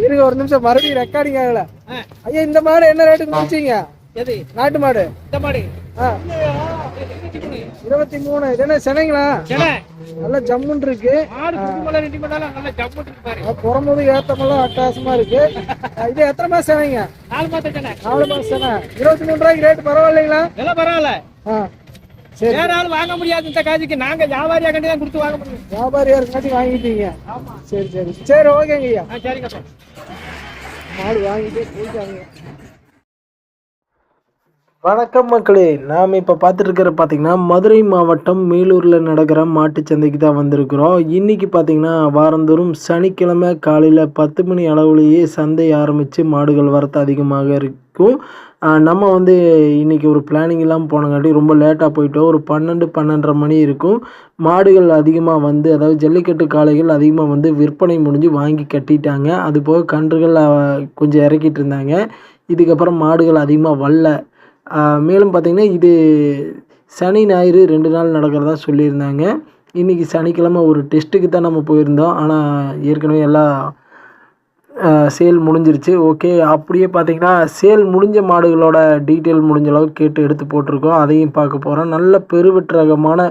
இருங்க ஒரு நிமிஷம். மறுபடியும் ரெக்கார்டிங் ஆகல. ஐயா இந்த மாடு என்ன ரேட்டுக்கு முடிச்சீங்க எது? நாட்டு மாடு. இந்த மாடு. ஆ. இருபத்தி மூணு. இது என்ன சென்னைங்களா? சென நல்ல ஜம்முன் இருக்கு. புறம்போது ஏத்தமெல்லாம் அட்டகாசமா இருக்கு. இது எத்தனை மாசம் சென்னைங்க? நாலு மாசம் சென நாலு மாசம் சென்னை. இருபத்தி மூணு ரூபாய்க்கு ரேட் பரவாயில்லைங்களா? பரவாயில்ல. ஆ சரி. வேற ஆள் வாங்க முடியாது இந்த காசுக்கு நாங்க வியாபாரியா கண்டி தான் கொடுத்து வாங்க முடியும். வியாபாரியா இருக்காட்டி வாங்கிட்டீங்க சரி சரி. சரி ஓகேங்க ஐயா. சரிங்க மாடு வாங்கிட்டு போயிட்டாங்க. வணக்கம் மக்களே. நாம் இப்போ பார்த்துட்டு இருக்கிற பார்த்தீங்கன்னா மதுரை மாவட்டம் மேலூரில் நடக்கிற மாட்டுச் சந்தைக்கு தான் வந்திருக்கிறோம். இன்றைக்கி பார்த்தீங்கன்னா வாரந்தோறும் சனிக்கிழமை காலையில் பத்து மணி அளவுலேயே சந்தை ஆரம்பித்து மாடுகள் வரத்து அதிகமாக இருக்கும். நம்ம வந்து இன்றைக்கி ஒரு பிளானிங் இல்லாமல் போனங்காட்டி ரொம்ப லேட்டாக போயிட்டோம் ஒரு பன்னெண்டு பன்னெண்டரை மணி இருக்கும். மாடுகள் அதிகமாக வந்து அதாவது ஜல்லிக்கட்டு காளைகள் அதிகமாக வந்து விற்பனை முடிஞ்சு வாங்கி கட்டிட்டாங்க. அது போக கன்றுகள் கொஞ்சம் இறக்கிட்டு இருந்தாங்க. இதுக்கப்புறம் மாடுகள் அதிகமாக வரல. மேலும் பார்த்திங்கன்னா இது சனி ஞாயிறு ரெண்டு நாள் நடக்கிறதா சொல்லியிருந்தாங்க. இன்றைக்கி சனிக்கிழமை ஒரு டெஸ்ட்டுக்கு தான் நம்ம போயிருந்தோம். ஆனால் ஏற்கனவே எல்லாம் சேல் முடிஞ்சிருச்சு. ஓகே அப்படியே பார்த்தீங்கன்னா சேல் முடிஞ்ச மாடுகளோட டீட்டெயில் முடிஞ்ச அளவுக்கு கேட்டு எடுத்து போட்டிருக்கோம். அதையும் பார்க்க போகிறோம் நல்ல பெருவெட்டு ரகமான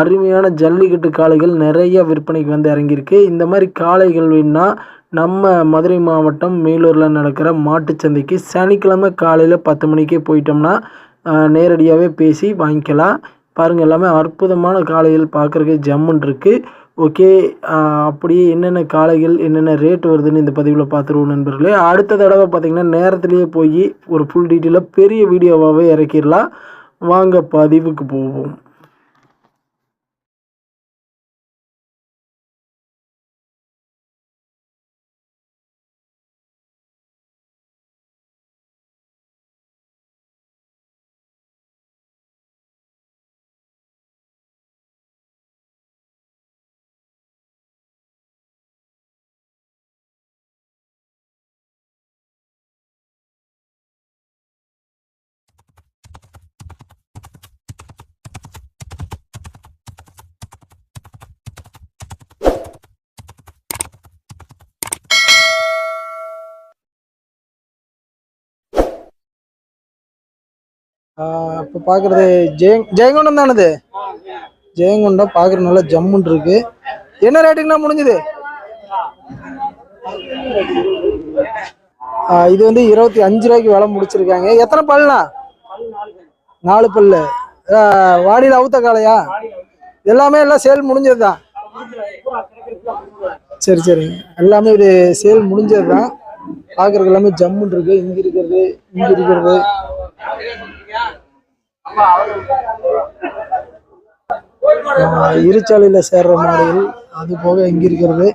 அருமையான ஜல்லிக்கட்டு காளைகள் நிறைய விற்பனைக்கு வந்து இறங்கியிருக்கு. இந்த மாதிரி காளைகள் வேணுன்னா நம்ம மதுரை மாவட்டம் மேலூரில் நடக்கிற மாட்டுச்சந்தைக்கு சனிக்கிழமை காலையில் பத்து மணிக்கே போயிட்டோம்னா நேரடியாகவே பேசி வாங்கிக்கலாம். பாருங்கள் எல்லாமே அற்புதமான காளைகள் பார்க்குறக்கு ஜம்முன் இருக்குது ஓகே அப்படியே என்னென்ன காளைகள் என்னென்ன ரேட் வருதுன்னு இந்த பதிவில் பார்த்துருவோம் நண்பர்களே. அடுத்த தடவை பார்த்திங்கன்னா நேரத்துலேயே போய் ஒரு ஃபுல் டீட்டெயிலாக பெரிய வீடியோவாகவே இறக்கிடலாம். வாங்க பதிவுக்கு போவோம். இப்போ பார்க்குறது ஜெய ஜெயங்கொண்டம் தானது? ஜெயங்கொண்டம் பார்க்குற நல்லா ஜம்முன் இருக்கு. என்ன ரேட்டுங்கண்ணா முடிஞ்சது? இது வந்து இருபத்தி அஞ்சு ரூபாய்க்கு விலை முடிச்சிருக்காங்க. எத்தனை பல்லுண்ணா நாலு பல்லு. வாடியில் அவுத்த காளையா? எல்லாமே எல்லாம் சேல் முடிஞ்சது தான் சரி. சரிங்க எல்லாமே இது சேல் முடிஞ்சது தான் பார்க்குறதுக்கு எல்லாமே ஜம்முன் இருக்கு. இங்கே இருக்கிறது இங்கே இருக்கிறது. இருச்சாலையில் சேர்ற மாடுகள் அது போக இங்க இருக்கிறது.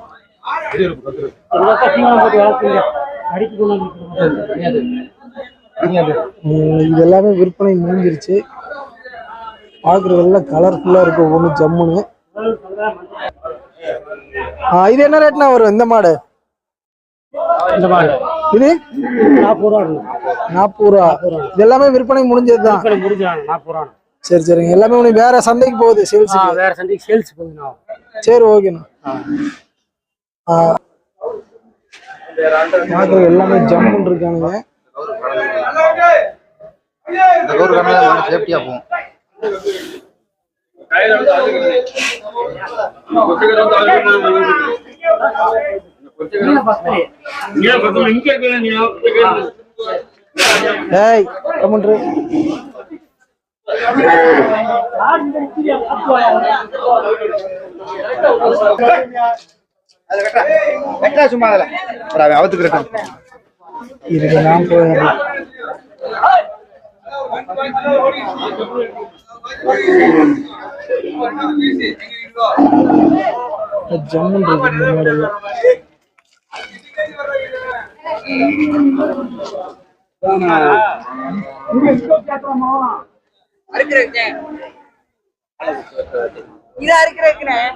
இது எல்லாமே விற்பனை முடிஞ்சிருச்சு. பார்க்குறதெல்லாம் கலர்ஃபுல்லாக இருக்கும் ஒவ்வொன்று ஜம்முன்னு. இது என்ன ரேட்னா வரும் இந்த மாடு? இந்த மாடு. இது? நாற்பது ரூபா. நாற்பது ரூபா. இது எல்லாமே விற்பனை முடிஞ்சது தான் விற்பனை முடிஞ்சாங்க நாற்பது ரூபா. சரி சரிங்க. எல்லாமே உனக்கு வேற சந்தைக்கு போகுது சேல்ஸ் வேற சந்தைக்கு சேல்ஸ் போகுதுண்ணா. சரி ஓகேண்ணா பார்க்குறது எல்லாமே ஜம்முன் இருக்கானுங்க. இந்த சேஃப்டியாக போகும் ஏய் கமெண்ட்ரு வெட்டா சும்மா நான் போயிடுறேன். ஜம்முன் இருக்கு இதா இருக்கிறேன்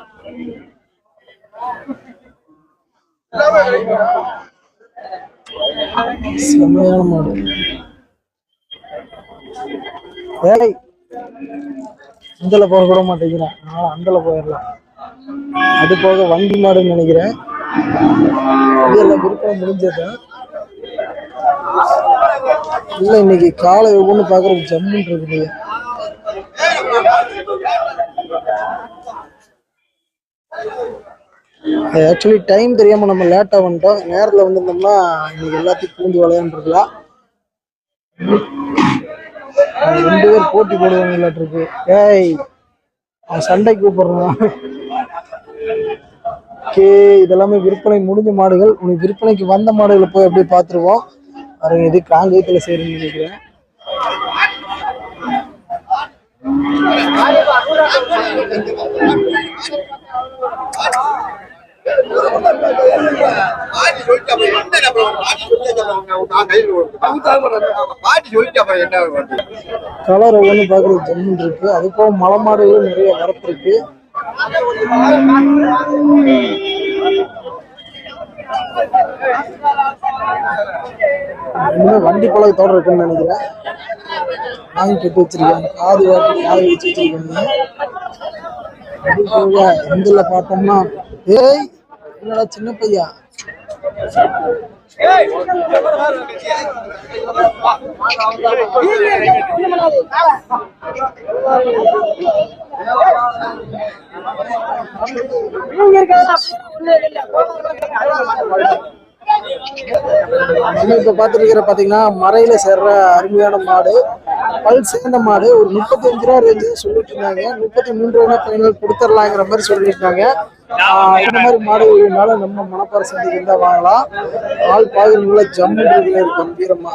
செம்மையான மாடு ஏய் இந்தல போக கூட மாட்டேங்கிறேன். நான் அந்தல போயிடலாம். அது போக வண்டி மாடுன்னு நினைக்கிறேன். இதெல்லாம் விற்பனை முடிஞ்சது. இல்லை இன்னைக்கு காலை ஒவ்வொன்று பார்க்கறதுக்கு ஜம்முன்னு இருக்குது. ஆக்சுவலி டைம் தெரியாமல் நம்ம லேட்டாக வந்துட்டோம். நேரில் வந்திருந்தோம்னா இன்னைக்கு எல்லாத்தையும் பூந்து விளையாண்டுருக்கலாம். ரெண்டு பேர் போட்டி போடுவாங்க இருக்கு ஏய் அவன் சண்டைக்கு கூப்பிடுறான். ஓகே இதெல்லாமே விற்பனை முடிஞ்ச மாடுகள். உனக்கு விற்பனைக்கு வந்த மாடுகளை போய் அப்படியே பார்த்துருவோம். பாருங்க இது காங்கேயத்தில் செய்யணும்னு நினைக்கிறேன். கலர் ஒவ்வொன்று பார்க்குறது ஜம்முன் இருக்கு. அது போக மலை மாடுகளும் நிறைய வரப்பு இருக்கு. இன்னும் வண்டி தொடர் இருக்குன்னு நினைக்கிறேன். வாங்கி கட்டி வச்சிருக்கேன். காது வாட்டி காது வச்சு வச்சிருக்கேன் எந்த பார்த்தோம்னா ஏய் என்னடா சின்ன பையா இப்போ பார்த்துட்டு பாத்தீங்கன்னா மறையில சேர்ற அருமையான மாடு பல் சேர்ந்த மாடு ஒரு முப்பத்தி அஞ்சு ரூபா ரேஞ்சு சொல்லிட்டு இருந்தாங்க. முப்பத்தி மூன்று ரூபா ஃபைனல் கொடுத்துடலாங்கிற மாதிரி சொல்லியிருக்காங்க ஆஹ் இந்த மாதிரி மாடு இருந்தால நம்ம மணப்பாறை சந்தைக்கு இருந்தா வாங்கலாம். ஆள் பாக்குறதுல ஜம்மு இருக்கும் வீரமா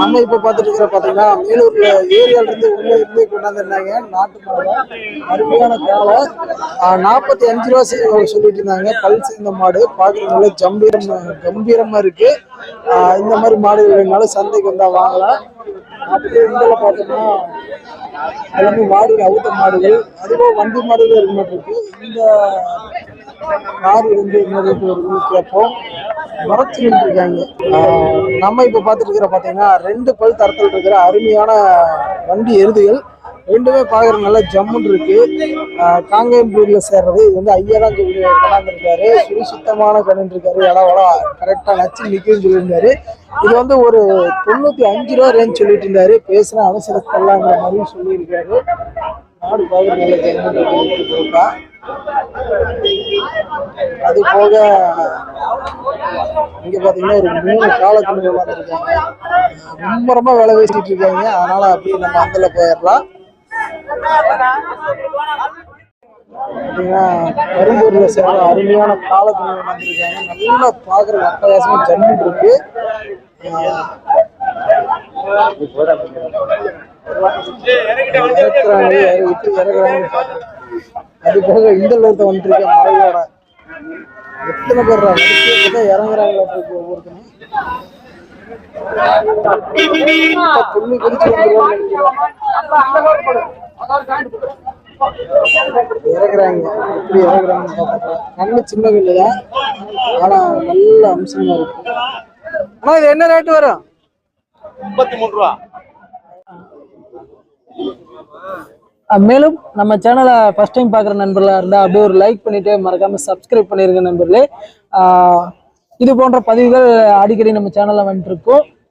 நம்ம இப்ப பாத்துட்டு இருக்கிற பாத்தீங்கன்னா மேலூர்ல ஏரியால இருந்து உள்ள இருந்து கொண்டாந்துருந்தாங்க. நாட்டு மாடு. அருமையான காலை நாற்பத்தி அஞ்சு ரூபா சொல்லிட்டு இருந்தாங்க. பல் சேர்ந்த மாடு. பாக்குறதுனால ஜம்பீரம் கம்பீரமா இருக்கு. இந்த மாதிரி மாடு வேணுனாலும் சந்தைக்கு வந்தா வாங்கலாம். அப்படியே இதில் பாத்தோம்னா எல்லாமே மாடுகள் அவுத்த மாடுகள் அதுவும் வண்டி மாடுகள் இருக்க மாட்டிருக்கு இந்த கார் வந்து என்ன ரேட்டு வருதுன்னு கேட்போம் மறைச்சு இருக்காங்க நம்ம இப்போ பார்த்துட்டு இருக்கிற பார்த்தீங்கன்னா ரெண்டு பல் தரத்தில் இருக்கிற அருமையான வண்டி எருதுகள். ரெண்டுமே பார்க்குற நல்லா ஜம்முன்னு இருக்கு. ஆஹ் சேர்றது. இது வந்து ஐயா தான் சொல்லி கொண்டாந்துருக்காரு. சுழி சுத்தமான கடன் இருக்காரு இடம் வளம் கரெக்டாக நச்சு நிற்குன்னு சொல்லியிருந்தாரு. இது வந்து ஒரு தொண்ணூத்தி அஞ்சு ரூபா ரேஞ்ச் சொல்லிட்டு இருந்தாரு பேசுன அவசரத்தல்லாங்கிற மாதிரியும் சொல்லியிருக்காரு. நாடு பார்க்குற நல்ல ஜம்முன்னு இருக்கா. அது போக இங்க பாத்தீங்கன்னா ஒரு மூணு காலக்கணக்கு விளாண்டுருக்காங்க மும்மரமா வேலை பேசிட்டு இருக்காங்க. அதனால அப்படியே நம்ம அந்தல போயிடலாம். கரும்பூர்ல சேர்ந்த அருமையான காலக்கணக்கு வந்திருக்காங்க நல்லா பாக்குற அட்டகாசமா ஜம்மிட்டு இருக்கு இறக்குறாங்க பாக்குறேன். அது போக இந்த இருக்கேன் மறைவோட எத்தனை பேர் வரிசையை இறங்குறாங்களா துள்ளி குதிச்சு. இறக்குறாங்க. எப்படி இறக்குறாங்கன்னு பார்த்துக்கலாம் நல்ல சின்ன கல்லுதான் ஆனா நல்ல அம்சமா இருக்கு. ஆனா இது என்ன ரேட் வரும்? முப்பத்தி மூணு ரூபா. அஹ் மேலும் நம்ம சேனலை ஃபர்ஸ்ட் டைம் பார்க்குற நண்பர்களாக இருந்தால் அப்படியே ஒரு லைக் பண்ணிட்டு மறக்காம சப்ஸ்கிரைப் பண்ணிருங்க நண்பர்களே. இது போன்ற பதிவுகள் அடிக்கடி நம்ம சேனலில் வந்துட்டு இருக்கோம்.